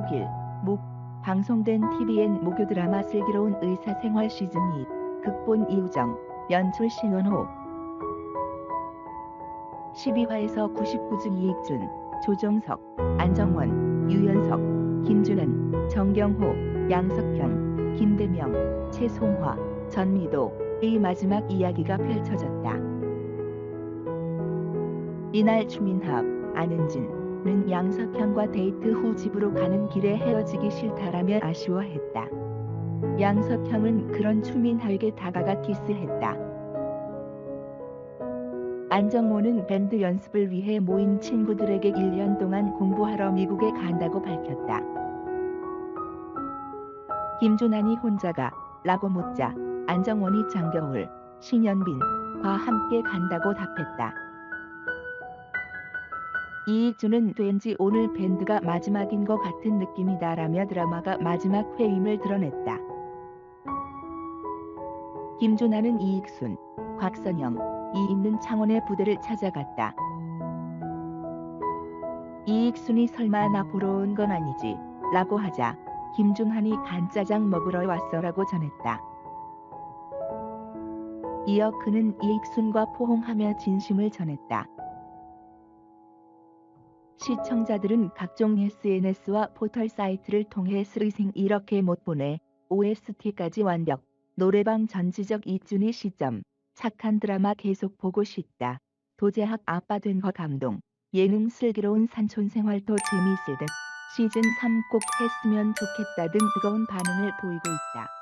25일 목 방송된 TVN 목요 드라마 슬기로운 의사생활 시즌 2 극본 이우정 연출 신원호. 12화에서 99중 이익준 조정석 안정원 유연석 김준은 정경호 양석현 김대명 최송화 전미도 의 마지막 이야기가 펼쳐졌다. 이날 추민합 안은진 은 양석현과 데이트 후 집으로 가는 길에 헤어지기 싫다라며 아쉬워했다. 양석형은 그런 추민하에게 다가가 키스했다. 안정모는 밴드 연습을 위해 모인 친구들에게 1년 동안 공부하러 미국에 간다고 밝혔다. 김준환이 혼자가 라고 묻자 안정원이 장겨울, 신현빈과 함께 간다고 답했다. 이익주는 왠지 오늘 밴드가 마지막인 것 같은 느낌이다 라며 드라마가 마지막 회임을 드러냈다. 김준하는 이익순, 곽선영, 이 있는 창원의 부대를 찾아갔다. 이익순이 설마 나 보러 온 건 아니지? 라고 하자 김준환이 간짜장 먹으러 왔어 라고 전했다. 이어 그는 이익순과 포옹하며 진심을 전했다. 시청자들은 각종 SNS와 포털 사이트를 통해 스리생 이렇게 못 보내 OST까지 완벽 노래방 전지적 이준희 시점 착한 드라마 계속 보고 싶다. 도제학 아빠 된 거 감동 예능 슬기로운 산촌 생활도 재미있을 듯 시즌 3 꼭 했으면 좋겠다 등 뜨거운 반응을 보이고 있다.